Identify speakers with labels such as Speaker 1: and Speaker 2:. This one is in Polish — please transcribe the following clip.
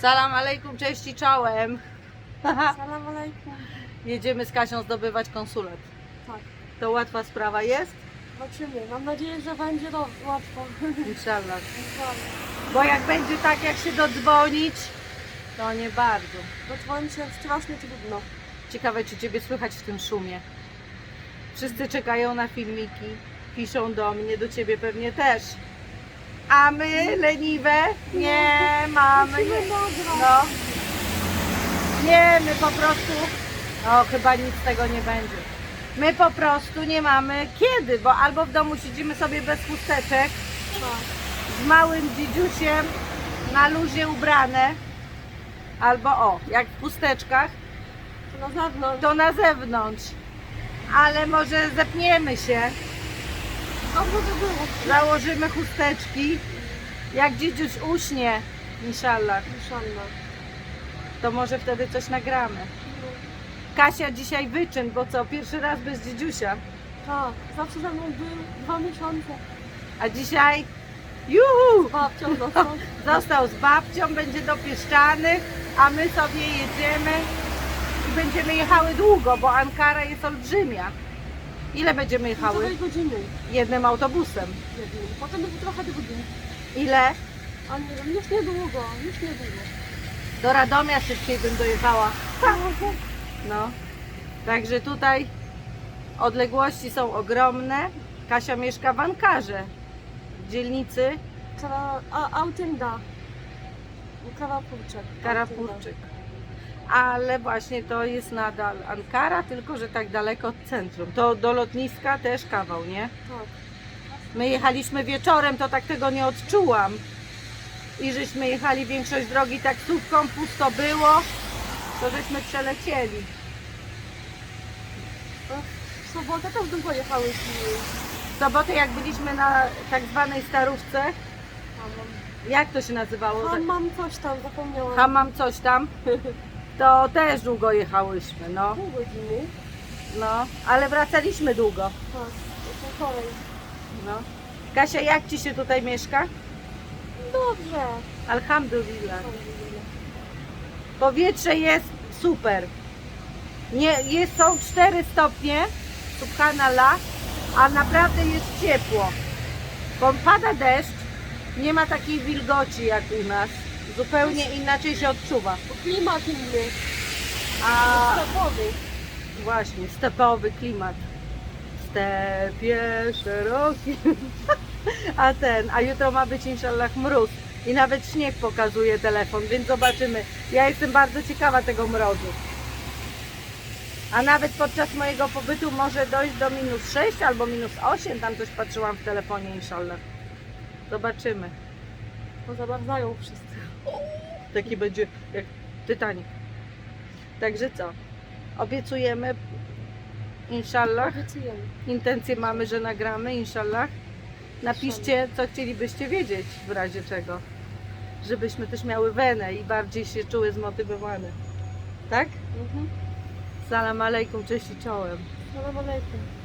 Speaker 1: Salam alejkum, cześć i czołem.
Speaker 2: Salam alaikum.
Speaker 1: Jedziemy z Kasią zdobywać konsulat.
Speaker 2: Tak,
Speaker 1: To łatwa sprawa jest?
Speaker 2: zobaczymy. Mam nadzieję, że będzie do, łatwo.
Speaker 1: Inshallah. Bo jak będzie tak, jak się dodzwonić, to nie bardzo.
Speaker 2: Dodzwonić się strasznie trudno.
Speaker 1: Ciekawe, czy Ciebie słychać w tym szumie. Wszyscy czekają na filmiki, piszą do mnie, do Ciebie pewnie też. A my, leniwe, nie mamy. Nie, no. nie, my po prostu, no chyba nic z tego nie będzie. My po prostu nie mamy kiedy, bo albo w domu siedzimy sobie bez chusteczek, z małym dzidziusiem na luzie ubrane, albo o, jak w chusteczkach,
Speaker 2: To na zewnątrz.
Speaker 1: to na zewnątrz. Ale może zepniemy się. Założymy chusteczki. Jak dzidziuś uśnie, inshallah, to może wtedy coś nagramy. Kasia dzisiaj wyczyn, bo co, pierwszy raz bez dzidziusia.
Speaker 2: Tak, zawsze ze mną był dwa miesiące.
Speaker 1: A dzisiaj, juhu,
Speaker 2: Babcią został.
Speaker 1: został z babcią, będzie dopieszczany, a my sobie jedziemy i będziemy jechały długo, bo Ankara jest olbrzymia. Ile będziemy jechały?
Speaker 2: Półtorej godziny.
Speaker 1: Jednym autobusem.
Speaker 2: jednym. Potem będzie trochę do godziny.
Speaker 1: Ile?
Speaker 2: A nie wiem, już niedługo, już niedługo.
Speaker 1: Do Radomia szybciej bym dojechała. No. Także tutaj odległości są ogromne. Kasia mieszka w Ankarze, w dzielnicy
Speaker 2: Kara, a, Autynda. Karapurczek.
Speaker 1: Karapurczyk. Ale właśnie to jest nadal Ankara, tylko że tak daleko od centrum. To do lotniska też kawał, nie?
Speaker 2: Tak.
Speaker 1: My jechaliśmy wieczorem, to tak tego nie odczułam. I żeśmy jechali większość drogi taksówką, pusto było, to żeśmy przelecieli.
Speaker 2: W sobotę też bym pojechałyśmy.
Speaker 1: W sobotę jak byliśmy na tak zwanej starówce, jak to się nazywało?
Speaker 2: A mam coś tam, zapomniałam.
Speaker 1: Hamam coś tam, to też długo jechałyśmy, no,
Speaker 2: Pół godziny.
Speaker 1: no, ale wracaliśmy długo,
Speaker 2: Tak, to kolej.
Speaker 1: no. Kasia, jak Ci się tutaj mieszka?
Speaker 2: Dobrze.
Speaker 1: Alhamdulillah. Powietrze jest super. Nie, jest, są 4 stopnie, subhanallah, a naprawdę jest ciepło. Bo pada deszcz, nie ma takiej wilgoci jak u nas. Zupełnie inaczej się odczuwa.
Speaker 2: Klimat inny.
Speaker 1: A
Speaker 2: Stepowy.
Speaker 1: właśnie, stepowy klimat. Stepie szeroki. A ten, a jutro ma być inshallah mróz. I nawet śnieg pokazuje telefon, więc zobaczymy. Ja jestem bardzo ciekawa tego mrozu. A nawet podczas mojego pobytu może dojść do minus 6 albo minus 8, tam coś patrzyłam w telefonie inshallah. Zobaczymy.
Speaker 2: Bo zabarzają wszyscy.
Speaker 1: Taki będzie jak Titanic. Także co? Obiecujemy inshallah.
Speaker 2: Obiecujemy.
Speaker 1: Intencje mamy, że nagramy, inshallah. Napiszcie, co chcielibyście wiedzieć w razie czego. Żebyśmy też miały wenę i bardziej się czuły zmotywowane. Tak?
Speaker 2: Mhm.
Speaker 1: Salam alejkum, cześć i czołem.
Speaker 2: Salam alaikum.